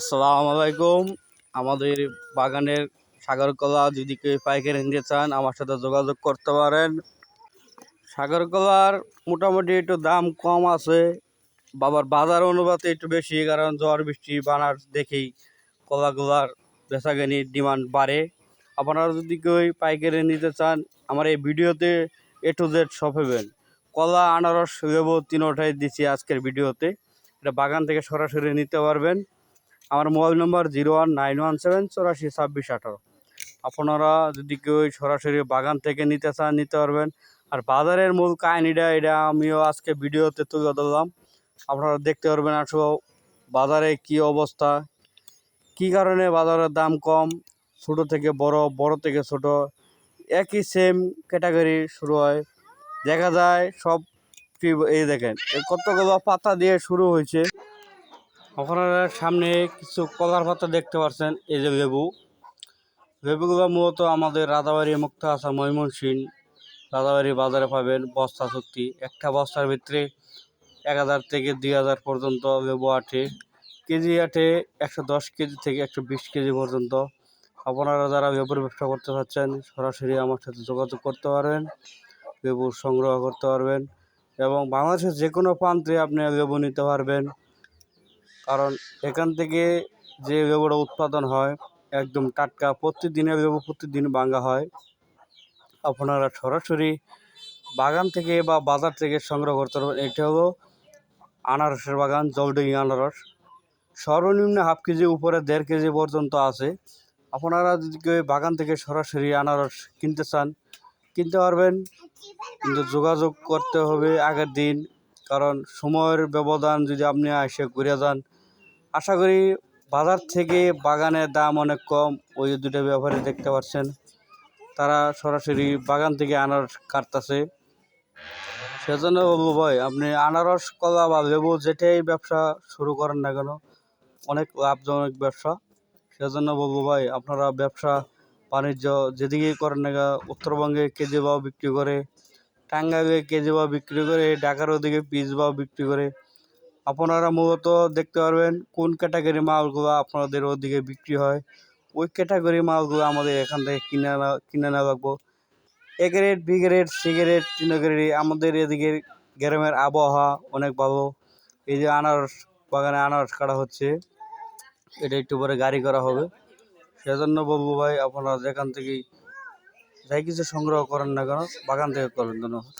আসসালামু আলাইকুম। আমাদের বাগানের সাগর কলা যদি কেউ পাইকারি নিতে চান, আমার সাথে যোগাযোগ করতে পারেন। সাগর কলার মোটামুটি একটু দাম কম আছে। বাবার বাজার অনুপাতে একটু বেশি, কারণ ঝড়, বৃষ্টি, বানার দেখেই কলাগুলার বেচাকেনির ডিমান্ড বাড়ে। আপনারা যদি কেউ পাইকারি নিতে চান, আমার এই ভিডিওতে এ টু জেড সব হবেন কলা, আনারস, লেবু তিনোটাই দিচ্ছি আজকের ভিডিওতে। এটা বাগান থেকে সরাসরি নিতে পারবেন। আমার মোবাইল নম্বর zero one nine one seven চৌরাশি ছাব্বিশ আঠারো। আপনারা যদি কেউ সরাসরি বাগান থেকে নিতে চান, নিতে পারবেন। আর বাজারের মূল কাহিনিটা এটা, আমিও আজকে ভিডিওতে তুলে ধরলাম। আপনারা দেখতে পারবেন আসলে বাজারে কি অবস্থা, কি কারণে বাজারের দাম কম, ছোট থেকে বড় বড় থেকে ছোট, একই সেম ক্যাটাগরি শুরু হয়। দেখা যায় সব এই দেখেন কতগুলো পাতা দিয়ে শুরু হয়েছে। আপনারা সামনে কিছু কলার পাতা দেখতে পাচ্ছেন, এই যে লেবু। লেবুগুলো মূলত আমাদের রাজাবাড়ি মুক্ত আসা ময়মনসিং রাজাবাড়ি বাজারে পাবেন বস্তা চুক্তি। একটা বস্তার ভিতরে এক হাজার থেকে দুই হাজার পর্যন্ত লেবু আটে। কেজি আটে একশো দশ কেজি থেকে একশো বিশ কেজি পর্যন্ত। আপনারা যারা লেবুর ব্যবসা করতে চাচ্ছেন, সরাসরি আমার সাথে যোগাযোগ করতে পারবেন, লেবু সংগ্রহ করতে পারবেন এবং বাংলাদেশের যে কোনো প্রান্তে আপনি লেবু নিতে পারবেন। কারণ এখান থেকে যে লেবুটা উৎপাদন হয়, একদম টাটকা প্রতিদিনের লেবু প্রতিদিন ভাঙা হয়। আপনারা সরাসরি বাগান থেকে বা বাজার থেকে সংগ্রহ করতে পারবেন। এটা হলো আনারসের বাগান, জলডিঙি আনারস। সর্বনিম্ন হাফ কেজি উপরে দেড় কেজি পর্যন্ত আছে। আপনারা যদি কেউ বাগান থেকে সরাসরি আনারস কিনতে চান, কিনতে পারবেন। কিন্তু যোগাযোগ করতে হবে আগের দিন, কারণ সময়ের ব্যবধান যদি আপনি এসে ঘুরে যান আশা করি বাজার থেকে বাগানের দাম অনেক কম। ওই দুটো ব্যাপারে দেখতে পাচ্ছেন। তারা সরাসরি বাগান থেকে আনারস কাটতেছে। সেজন্য বলব ভাই আপনি আনারস কলা বা লেবু যেটাই ব্যবসা শুরু করেন না কেন অনেক লাভজনক ব্যবসা। সেজন্য বলব ভাই আপনারা ব্যবসা বাণিজ্য যেদিকেই করেন না কেন, উত্তরবঙ্গে কেজি ভাও বিক্রি করে টাঙ্গাইলে কেজি ভাও বিক্রি করে ঢাকার ওদিকে পিস ভাও বিক্রি করে আপনারা মূলত দেখতে পারবেন কোন ক্যাটাগরি মালগুলো আপনাদের ওদিকে বিক্রি হয়। ওই ক্যাটাগরি মালগুলো আমাদের এখান থেকে কিনে কিনে নেওয়া লাগবো। A grade, B grade, C grade, তিন গ্রেড আমাদের এদিকে গ্রামের আবহাওয়া অনেক ভালো। এই যে আনারস, বাগানে আনারস কাটা হচ্ছে। এটা একটু পরে গাড়ি করা হবে। সেজন্য বলব ভাই, আপনারা যেখান থেকেই যাই কিছু সংগ্রহ করেন না কেন, বাগান থেকে করেন ধন্যবাদ।